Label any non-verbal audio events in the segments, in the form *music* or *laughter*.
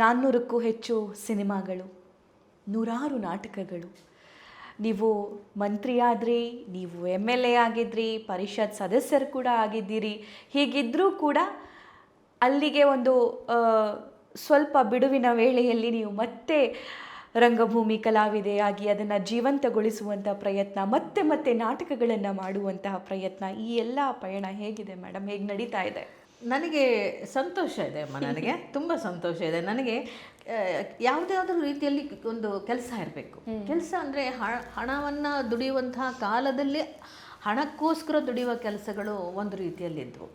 ನಾನ್ನೂರಕ್ಕೂ ಹೆಚ್ಚು ಸಿನಿಮಾಗಳು, ನೂರಾರು ನಾಟಕಗಳು. ನೀವು ಮಂತ್ರಿಯಾದ್ರಿ ನೀವು ಎಂ ಎಲ್ ಎ ಆಗಿದ್ರಿ, ಪರಿಷತ್ ಸದಸ್ಯರು ಕೂಡ ಆಗಿದ್ದೀರಿ ಹೀಗಿದ್ದರೂ ಕೂಡ ಅಲ್ಲಿಗೆ ಒಂದು ಸ್ವಲ್ಪ ಬಿಡುವಿನ ವೇಳೆಯಲ್ಲಿ ನೀವು ಮತ್ತೆ ರಂಗಭೂಮಿ ಕಲಾವಿದೆಯಾಗಿ ಅದನ್ನು ಜೀವಂತಗೊಳಿಸುವಂಥ ಪ್ರಯತ್ನ, ಮತ್ತೆ ಮತ್ತೆ ನಾಟಕಗಳನ್ನು ಮಾಡುವಂತಹ ಪ್ರಯತ್ನ, ಈ ಎಲ್ಲ ಪಯಣ ಹೇಗಿದೆ ಮೇಡಮ್ ಹೇಗೆ ನಡೀತಾ ಇದೆ? ನನಗೆ ಸಂತೋಷ ಇದೆ ಅಮ್ಮ ನನಗೆ *laughs* ತುಂಬ ಸಂತೋಷ ಇದೆ. ನನಗೆ ಯಾವುದಾದ್ರೂ ರೀತಿಯಲ್ಲಿ ಒಂದು ಕೆಲಸ ಇರಬೇಕು. ಕೆಲಸ ಅಂದರೆ ಹಣವನ್ನು ದುಡಿಯುವಂತಹ ಕಾಲದಲ್ಲಿ ಹಣಕ್ಕೋಸ್ಕರ ದುಡಿಯುವ ಕೆಲಸಗಳು ಒಂದು ರೀತಿಯಲ್ಲಿದ್ದವು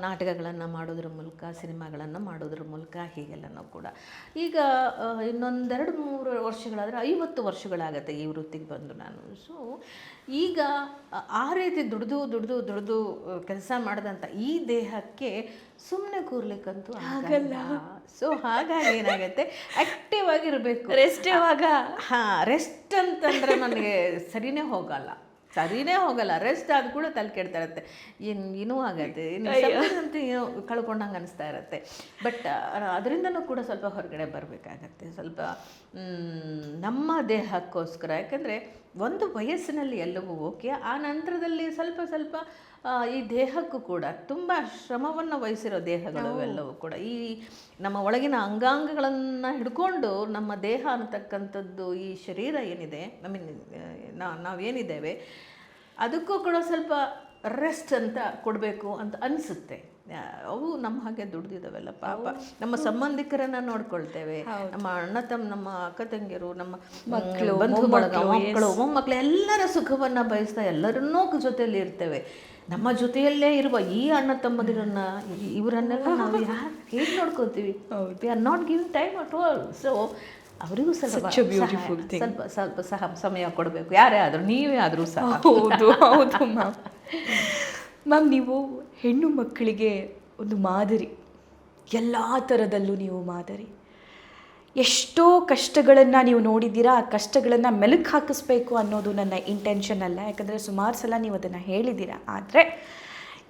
ನಾಟಕಗಳನ್ನು ಮಾಡೋದ್ರ ಮೂಲಕ ಸಿನಿಮಾಗಳನ್ನು ಮಾಡೋದ್ರ ಮೂಲಕ ಹೀಗೆಲ್ಲನೂ ಕೂಡ. ಈಗ ಇನ್ನೊಂದೆರಡು ಮೂರು ವರ್ಷಗಳಾದರೆ ಐವತ್ತು ವರ್ಷಗಳಾಗತ್ತೆ ಈ ವೃತ್ತಿಗೆ ಬಂದು ನಾನು. ಸೊ ಈಗ ಆ- ಆ ರೀತಿ ದುಡಿದು ದುಡ್ದು ದುಡ್ದು ಕೆಲಸ ಮಾಡಿದಂಥ ಈ ದೇಹಕ್ಕೆ ಸುಮ್ಮನೆ ಕೂರ್ಲಿಕ್ಕಂತೂ ಆಗಲ್ಲ. ಸೊ ಹಾಗಾಗಿ ಏನಾಗುತ್ತೆ? ಆಕ್ಟಿವ್ ಆಗಿರಬೇಕು. ರೆಸ್ಟ್ ಯಾವಾಗ? ಹಾಂ ರೆಸ್ಟ್ ಅಂತಂದ್ರೆ ನನಗೆ ಸರಿನೇ ಹೋಗಲ್ಲ. ಸರಿನೇ ಹೋಗಲ್ಲ ರೆಸ್ಟ್ ಆದ ಕೂಡ ತಲೆ ಕೆಡ್ತಾ ಇರುತ್ತೆ ಏನು ಏನೂ ಆಗತ್ತೆ ಅಂತ ಏನೋ ಕಳ್ಕೊಂಡಂಗೆ ಅನಿಸ್ತಾ ಇರುತ್ತೆ ಬಟ್ ಅದರಿಂದನೂ ಕೂಡ ಸ್ವಲ್ಪ ಹೊರಗಡೆ ಬರಬೇಕಾಗತ್ತೆ. ಸ್ವಲ್ಪ ನಮ್ಮ ದೇಹಕ್ಕೋಸ್ಕರ. ಯಾಕಂದರೆ ಒಂದು ವಯಸ್ಸಿನಲ್ಲಿ ಎಲ್ಲವೂ ಓಕೆ ಆ ನಂತರದಲ್ಲಿ ಸ್ವಲ್ಪ ಸ್ವಲ್ಪ ಈ ದೇಹಕ್ಕೂ ಕೂಡ ತುಂಬ ಶ್ರಮವನ್ನು ವಹಿಸಿರೋ ದೇಹಗಳು ಎಲ್ಲವೂ ಕೂಡ. ಈ ನಮ್ಮ ಒಳಗಿನ ಅಂಗಾಂಗಗಳನ್ನು ಹಿಡ್ಕೊಂಡು ನಮ್ಮ ದೇಹ ಅನ್ನತಕ್ಕಂಥದ್ದು ಈ ಶರೀರ ಏನಿದೆ ಐ ಮೀನ್ ನಾವೇನಿದ್ದೇವೆ ಅದಕ್ಕೂ ಕೂಡ ಸ್ವಲ್ಪ ರೆಸ್ಟ್ ಅಂತ ಕೊಡಬೇಕು ಅಂತ ಅನಿಸುತ್ತೆ. ಅವು ನಮ್ಮ ಹಾಗೆ ದುಡ್ದಿದ್ದಾವೆಲ್ಲ ಪಾಪ. ನಮ್ಮ ಸಂಬಂಧಿಕರನ್ನ ನೋಡ್ಕೊಳ್ತೇವೆ. ನಮ್ಮ ಅಣ್ಣ ತಮ್ಮ ನಮ್ಮ ಅಕ್ಕ ತಂಗಿಯರು ನಮ್ಮ ಮಕ್ಕಳು ಮಕ್ಕಳು ಮೊಮ್ಮಕ್ಕಳು ಎಲ್ಲರ ಸುಖವನ್ನ ಬಯಸ್ತಾ ಎಲ್ಲರನ್ನೂ ಜೊತೆಯಲ್ಲಿ ಇರ್ತೇವೆ. ನಮ್ಮ ಜೊತೆಯಲ್ಲೇ ಇರುವ ಈ ಅಣ್ಣ ತಮ್ಮದಿರನ್ನ ಇವರನ್ನೆಲ್ಲ ನಾವು ಯಾರು ಹೇಗೆ ನೋಡ್ಕೋತೀವಿ we are not giving time at all so ಅವರಿಗೂ ಸ್ವಲ್ಪ ಬ್ಯೂಟಿಫುಲ್ ಸ್ವಲ್ಪ ಸ್ವಲ್ಪ ಸಹ ಸಮಯ ಕೊಡಬೇಕು. ಯಾರೇ ಆದರೂ ನೀವೇ ಆದರೂ ಸಹ. ಹೌದು ಹೌದು ಮ್ಯಾಮ್ ಮ್ಯಾಮ್ ನೀವು ಹೆಣ್ಣು ಮಕ್ಕಳಿಗೆ ಒಂದು ಮಾದರಿ. ಎಲ್ಲ ಥರದಲ್ಲೂ ನೀವು ಮಾದರಿ. ಎಷ್ಟೋ ಕಷ್ಟಗಳನ್ನು ನೀವು ನೋಡಿದ್ದೀರಾ ಆ ಕಷ್ಟಗಳನ್ನು ಮೆಲುಕು ಹಾಕಿಸ್ಬೇಕು ಅನ್ನೋದು ನನ್ನ ಇಂಟೆನ್ಷನ್ ಅಲ್ಲ. ಯಾಕಂದರೆ ಸುಮಾರು ಸಲ ನೀವು ಅದನ್ನು ಹೇಳಿದ್ದೀರಾ. ಆದರೆ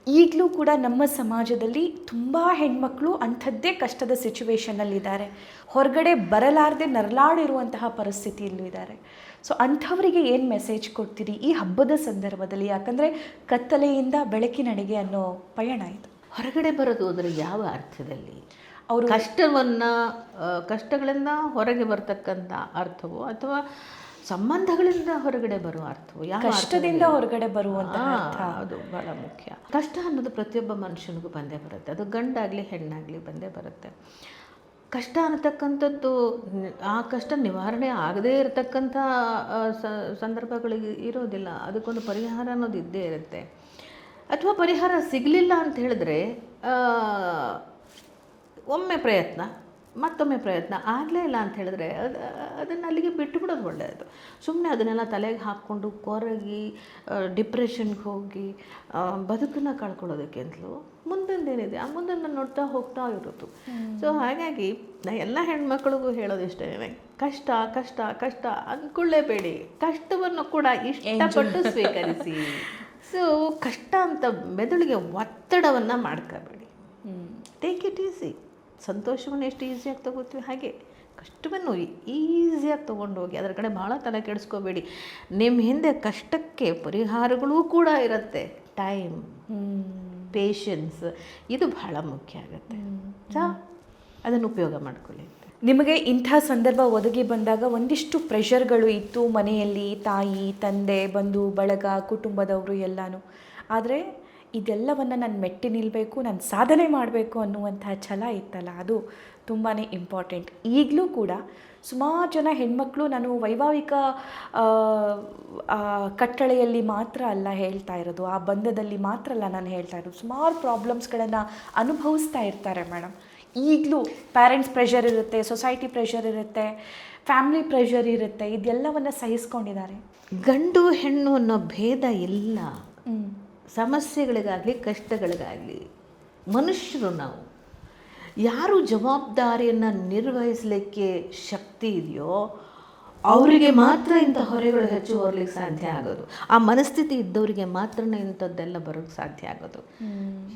ಈಗಲೂ ಕೂಡ ನಮ್ಮ ಸಮಾಜದಲ್ಲಿ ತುಂಬ ಹೆಣ್ಮಕ್ಳು ಅಂಥದ್ದೇ ಕಷ್ಟದ ಸಿಚುವೇಶನಲ್ಲಿದ್ದಾರೆ ಹೊರಗಡೆ ಬರಲಾರದೆ ನರಳಾಡಿರುವಂತಹ ಪರಿಸ್ಥಿತಿಯಲ್ಲೂ ಇದ್ದಾರೆ. ಸೊ ಅಂಥವರಿಗೆ ಏನು ಮೆಸೇಜ್ ಕೊಡ್ತೀರಿ ಈ ಹಬ್ಬದ ಸಂದರ್ಭದಲ್ಲಿ? ಯಾಕಂದರೆ ಕತ್ತಲೆಯಿಂದ ಬೆಳಕಿನಡೆಗೆ ಅನ್ನೋ ಪಯಣ ಇದು. ಹೊರಗಡೆ ಬರೋದು ಅದರ ಯಾವ ಅರ್ಥದಲ್ಲಿ? ಅವರು ಕಷ್ಟವನ್ನು ಕಷ್ಟಗಳನ್ನು ಹೊರಗೆ ಬರ್ತಕ್ಕಂಥ ಅರ್ಥವೋ ಅಥವಾ ಸಂಬಂಧಗಳಿಂದ ಹೊರಗಡೆ ಬರುವ ಅರ್ಥ ಯಾವ ಕಷ್ಟದಿಂದ ಹೊರಗಡೆ ಬರುವಂಥ ಆ, ಅದು ಬಹಳ ಮುಖ್ಯ. ಕಷ್ಟ ಅನ್ನೋದು ಪ್ರತಿಯೊಬ್ಬ ಮನುಷ್ಯನಿಗೂ ಬಂದೇ ಬರುತ್ತೆ. ಅದು ಗಂಡಾಗಲಿ ಹೆಣ್ಣಾಗಲಿ ಬಂದೇ ಬರುತ್ತೆ. ಕಷ್ಟ ಅನ್ನತಕ್ಕಂಥದ್ದು ಆ ಕಷ್ಟ ನಿವಾರಣೆ ಆಗದೇ ಇರತಕ್ಕಂಥ ಸಂದರ್ಭಗಳಿಗೆ ಇರೋದಿಲ್ಲ. ಅದಕ್ಕೊಂದು ಪರಿಹಾರ ಅನ್ನೋದು ಇದ್ದೇ ಇರುತ್ತೆ. ಅಥವಾ ಪರಿಹಾರ ಸಿಗಲಿಲ್ಲ ಅಂತ ಹೇಳಿದ್ರೆ ಒಮ್ಮೆ ಪ್ರಯತ್ನ ಮತ್ತೊಮ್ಮೆ ಪ್ರಯತ್ನ ಆಗಲೇ ಇಲ್ಲ ಅಂತ ಹೇಳಿದ್ರೆ ಅದು ಅದನ್ನು ಅಲ್ಲಿಗೆ ಬಿಟ್ಟು ಬಿಡೋದು ಒಳ್ಳೆಯದು ಸುಮ್ಮನೆ ಅದನ್ನೆಲ್ಲ ತಲೆಗೆ ಹಾಕ್ಕೊಂಡು ಕೊರಗಿ ಡಿಪ್ರೆಷನ್ಗೆ ಹೋಗಿ ಬದುಕನ್ನು ಕಳ್ಕೊಳ್ಳೋದಕ್ಕಿಂತಲೂ ಮುಂದೊಂದೇನಿದೆ. ಆ ಮುಂದನ್ನು ನೋಡ್ತಾ ಹೋಗ್ತಾ ಇರೋದು. ಸೊ ಹಾಗಾಗಿ ನಾ ಎಲ್ಲ ಹೆಣ್ಮಕ್ಳಿಗೂ ಹೇಳೋದಿಷ್ಟೇ ಕಷ್ಟ ಕಷ್ಟ ಕಷ್ಟ ಅಂದ್ಕೊಳ್ಳೇಬೇಡಿ. ಕಷ್ಟವನ್ನು ಕೂಡ ಇಷ್ಟಪಟ್ಟು ಸ್ವೀಕರಿಸಿ. ಸೊ ಕಷ್ಟ ಅಂತ ಮೆದುಳಿಗೆ ಒತ್ತಡವನ್ನು ಮಾಡ್ಕೋಬೇಡಿ. ಟೇಕ್ ಇಟ್ ಈಸಿ ಸಂತೋಷವನ್ನು ಎಷ್ಟು ಈಸಿಯಾಗಿ ತಗೋತೀವಿ? ಹಾಗೆ ಕಷ್ಟವನ್ನು ಈಸಿಯಾಗಿ ತೊಗೊಂಡು ಹೋಗಿ ಅದರ ಕಡೆ ಭಾಳ ತಲೆ ಕೆಡಿಸ್ಕೋಬೇಡಿ. ನಿಮ್ಮ ಹಿಂದೆ ಕಷ್ಟಕ್ಕೆ ಪರಿಹಾರಗಳೂ ಕೂಡ ಇರುತ್ತೆ. ಟೈಮ್ ಪೇಷನ್ಸ್ ಇದು ಬಹಳ ಮುಖ್ಯ ಆಗುತ್ತೆ. ಸಾ ಅದನ್ನು ಉಪಯೋಗ ಮಾಡ್ಕೊಳ್ಳಿ ನಿಮಗೆ ಇಂಥ ಸಂದರ್ಭ ಒದಗಿ ಬಂದಾಗ ಒಂದಿಷ್ಟು ಪ್ರೆಷರ್ಗಳು ಇತ್ತು ಮನೆಯಲ್ಲಿ ತಾಯಿ ತಂದೆ ಬಂಧು ಬಳಗ ಕುಟುಂಬದವರು ಎಲ್ಲನೂ. ಆದರೆ ಇದೆಲ್ಲವನ್ನು ನಾನು ಮೆಟ್ಟಿ ನಿಲ್ಲಬೇಕು ನಾನು ಸಾಧನೆ ಮಾಡಬೇಕು ಅನ್ನುವಂಥ ಛಲ ಇತ್ತಲ್ಲ ಅದು ತುಂಬಾ ಇಂಪಾರ್ಟೆಂಟ್ ಈಗಲೂ ಕೂಡ ಸುಮಾರು ಜನ ಹೆಣ್ಮಕ್ಳು ನಾನು ವೈವಾಹಿಕ ಕಟ್ಟಳೆಯಲ್ಲಿ ಮಾತ್ರ ಅಲ್ಲ ಹೇಳ್ತಾ ಇರೋದು ಆ ಬಂಧದಲ್ಲಿ ಮಾತ್ರ ಅಲ್ಲ ನಾನು ಹೇಳ್ತಾ ಇರೋದು. ಸುಮಾರು ಪ್ರಾಬ್ಲಮ್ಸ್ಗಳನ್ನು ಅನುಭವಿಸ್ತಾ ಇರ್ತಾರೆ ಮೇಡಮ್ ಈಗಲೂ ಪ್ಯಾರೆಂಟ್ಸ್ ಪ್ರೆಷರ್ ಇರುತ್ತೆ ಸೊಸೈಟಿ ಪ್ರೆಷರ್ ಇರುತ್ತೆ ಫ್ಯಾಮ್ಲಿ ಪ್ರೆಷರ್ ಇರುತ್ತೆ ಇದೆಲ್ಲವನ್ನು ಸಹಿಸ್ಕೊಂಡಿದ್ದಾರೆ. ಗಂಡು ಹೆಣ್ಣು ಅನ್ನೋ ಭೇದ ಇಲ್ಲ. ಸಮಸ್ಯೆಗಳಿಗಾಗಲಿ ಕಷ್ಟಗಳಿಗಾಗಲಿ ಮನುಷ್ಯರು ನಾವು. ಯಾರು ಜವಾಬ್ದಾರಿಯನ್ನು ನಿರ್ವಹಿಸಲಿಕ್ಕೆ ಶಕ್ತಿ ಇದೆಯೋ ಅವರಿಗೆ ಮಾತ್ರ ಇಂಥ ಹೊರೆಗಳು ಹೆಚ್ಚು ಹೊರಲಿಕ್ಕೆ ಸಾಧ್ಯ ಆಗೋದು. ಆ ಮನಸ್ಥಿತಿ ಇದ್ದವರಿಗೆ ಮಾತ್ರ ಇಂಥದ್ದೆಲ್ಲ ಬರೋಕ್ಕೆ ಸಾಧ್ಯ ಆಗೋದು.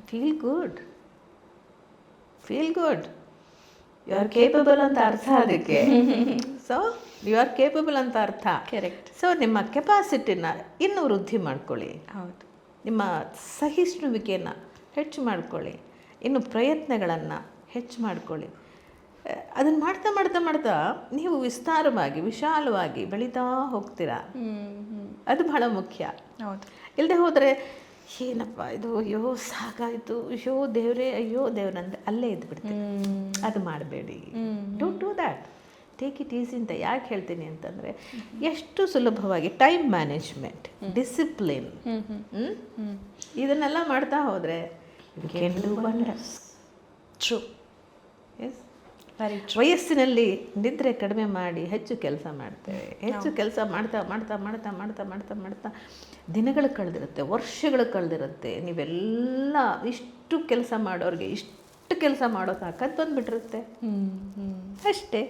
Feel good feel good you are capable ಅಂತ ಅರ್ಥ ಅದಕ್ಕೆ. ಸೊ ಯು ಆರ್ ಕೇಪಬಲ್ ಅಂತ ಅರ್ಥ. ಕರೆಕ್ಟ್ ಸೊ ನಿಮ್ಮ ಕೆಪಾಸಿಟಿನ ಇನ್ನೂ ವೃದ್ಧಿ ಮಾಡ್ಕೊಳ್ಳಿ. ಹೌದು. ನಿಮ್ಮ ಸಹಿಷ್ಣುವಿಕೆಯನ್ನು ಹೆಚ್ಚು ಮಾಡ್ಕೊಳ್ಳಿ. ಇನ್ನು ಪ್ರಯತ್ನಗಳನ್ನು ಹೆಚ್ಚು ಮಾಡ್ಕೊಳ್ಳಿ. ಅದನ್ನು ಮಾಡ್ತಾ ಮಾಡ್ತಾ ಮಾಡ್ತಾ ನೀವು ವಿಸ್ತಾರವಾಗಿ ವಿಶಾಲವಾಗಿ ಬೆಳೀತಾ ಹೋಗ್ತೀರಾ? ಅದು ಬಹಳ ಮುಖ್ಯ. ಹೌದು. ಇಲ್ಲದೆ ಹೋದರೆ ಏನಪ್ಪ ಇದು ಅಯ್ಯೋ ಸಾಕಾಯಿತು ಅಯ್ಯೋ ದೇವರೇ ಅಯ್ಯೋ ದೇವ್ರಂದ್ರೆ ಅಲ್ಲೇ ಇದ್ದು ಬಿಡ್ತೀವಿ ಅದು ಮಾಡಬೇಡಿ. Don't do that take it easy ಅಂತ ಯಾಕೆ ಹೇಳ್ತೀನಿ ಅಂತಂದರೆ ಎಷ್ಟು ಸುಲಭವಾಗಿ ಟೈಮ್ ಮ್ಯಾನೇಜ್ಮೆಂಟ್ ಡಿಸಿಪ್ಲಿನ್ ಇದನ್ನೆಲ್ಲ ಮಾಡ್ತಾ ಹೋದರೆ ಟ್ರೂ ಎಸ್ ವಯಸ್ಸಿನಲ್ಲಿ ನಿದ್ರೆ ಕಡಿಮೆ ಮಾಡಿ ಹೆಚ್ಚು ಕೆಲಸ ಮಾಡ್ತೇವೆ. ಹೆಚ್ಚು ಕೆಲಸ ಮಾಡ್ತಾ ಮಾಡ್ತಾ ಮಾಡ್ತಾ ಮಾಡ್ತಾ ಮಾಡ್ತಾ ಮಾಡ್ತಾ ದಿನಗಳು ಕಳೆದಿರುತ್ತೆ ವರ್ಷಗಳು ಕಳೆದಿರುತ್ತೆ. ನೀವೆಲ್ಲ ಇಷ್ಟು ಕೆಲಸ ಮಾಡೋರಿಗೆ ಇಷ್ಟು ಕೆಲಸ ಮಾಡೋ ತಾಕತ್ ಬಂದ್ಬಿಟ್ಟಿರುತ್ತೆ. ಅಷ್ಟೇ.